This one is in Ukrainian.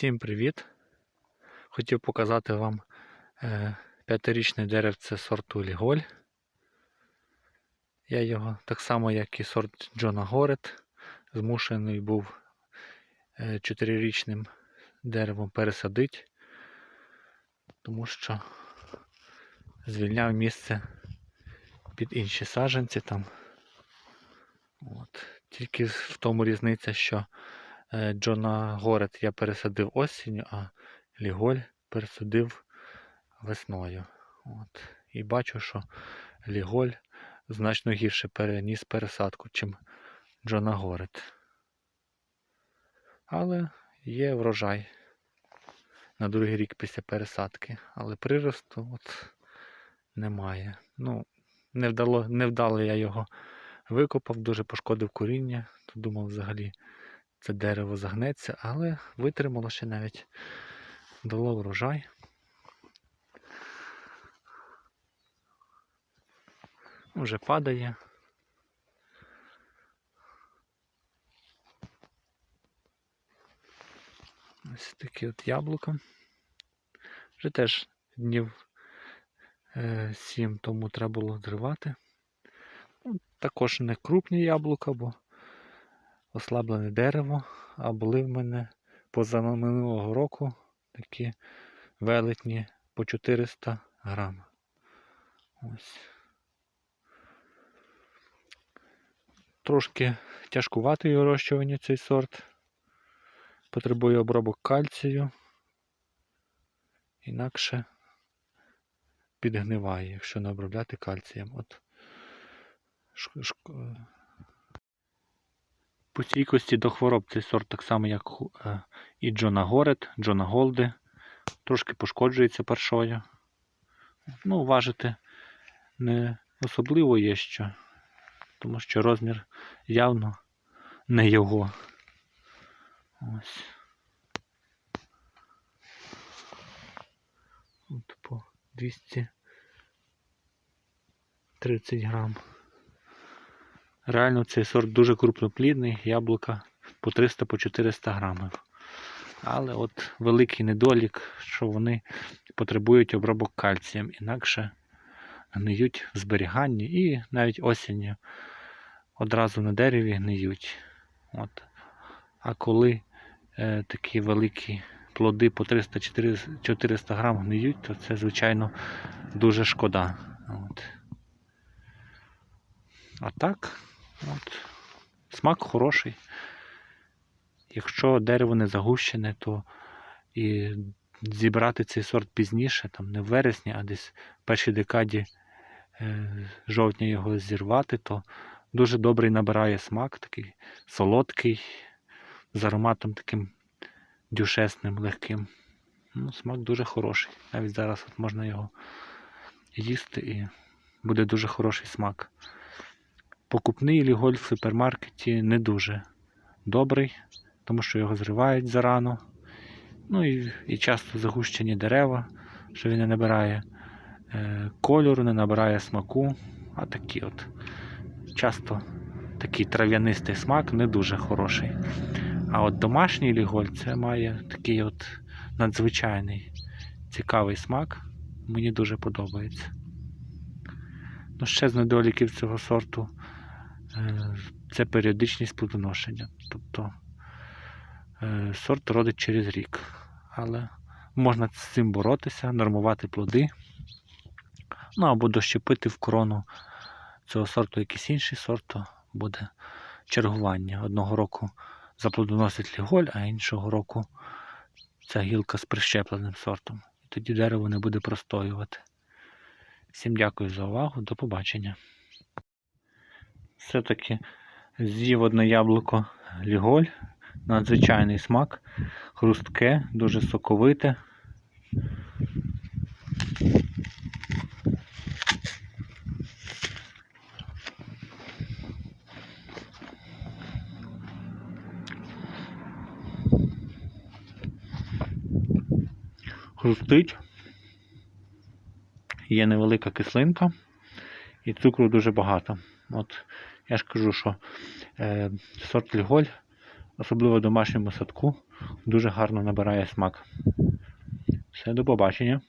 Всім привіт! Хотів показати вам е, п'ятирічне деревце сорту Ліголь. Я його так само, як і сорт Джона Горет, змушений був е, чотирирічним деревом пересадити, тому що звільняв місце під інші саджанці там. От. Тільки в тому різниця, що Джона Горет я пересадив осінню, а Ліголь пересадив весною. От. І бачу, що Ліголь значно гірше переніс пересадку, чим Джона Горет. Але є врожай на другий рік після пересадки. Але приросту от немає. Ну, не вдало я його викопав, дуже пошкодив коріння. То думав взагалі це дерево загнеться, але витримало ще навіть дало врожай. Вже падає. Ось такі от яблука. Вже теж днів е, сім тому треба було зривати. Ну, також не крупні яблука, бо ослаблене дерево, а були в мене поза минулого року такі велетні по 400 грам. Ось. Трошки тяжкуватий у вирощуванні цей сорт. Потребує обробок кальцію. Інакше підгниває, якщо не обробляти кальцієм. От По стійкості до хвороб цей сорт так само, як е, і Джона Горет, Джона Голди. Трошки пошкоджується паршою. Ну, важити не особливо є що, тому що розмір явно не його. Ось. От по 230 грам. Реально цей сорт дуже крупноплідний, яблука по 300 по 400 грамів. Але от великий недолік, що вони потребують обробок кальцієм, інакше гниють в зберіганні і навіть осінню одразу на дереві гниють. От. А коли е, такі великі плоди по 300-400 грам гниють, то це, звичайно, дуже шкода. От. А так, от, смак хороший. Якщо дерево не загущене, то і зібрати цей сорт пізніше, там не в вересні, а десь в першій декаді е, жовтня його зірвати, то дуже добрий набирає смак, такий солодкий, з ароматом таким дюшесним, легким. Ну, смак дуже хороший. Навіть зараз от можна його їсти і буде дуже хороший смак. Покупний ліголь в супермаркеті не дуже добрий, тому що його зривають зарано. Ну і, і часто загущені дерева, що він не набирає е, кольору, не набирає смаку. А такі от часто такий трав'янистий смак не дуже хороший. А от домашній ліголь це має такий от надзвичайний цікавий смак. Мені дуже подобається. Ну, ще з недоліків цього сорту це періодичність плодоношення. Тобто е, сорт родить через рік. Але можна з цим боротися, нормувати плоди. Ну або дощепити в крону цього сорту якийсь інший сорт, то буде чергування. Одного року заплодоносить ліголь, а іншого року ця гілка з прищепленим сортом. І тоді дерево не буде простоювати. Всім дякую за увагу, до побачення. Все-таки з'їв одне яблуко ліголь, надзвичайний смак, хрустке, дуже соковите. Хрустить. Є невелика кислинка і цукру дуже багато. От я ж кажу, що е, сорт Ліголь особливо в домашньому садку, дуже гарно набирає смак. Все, до побачення.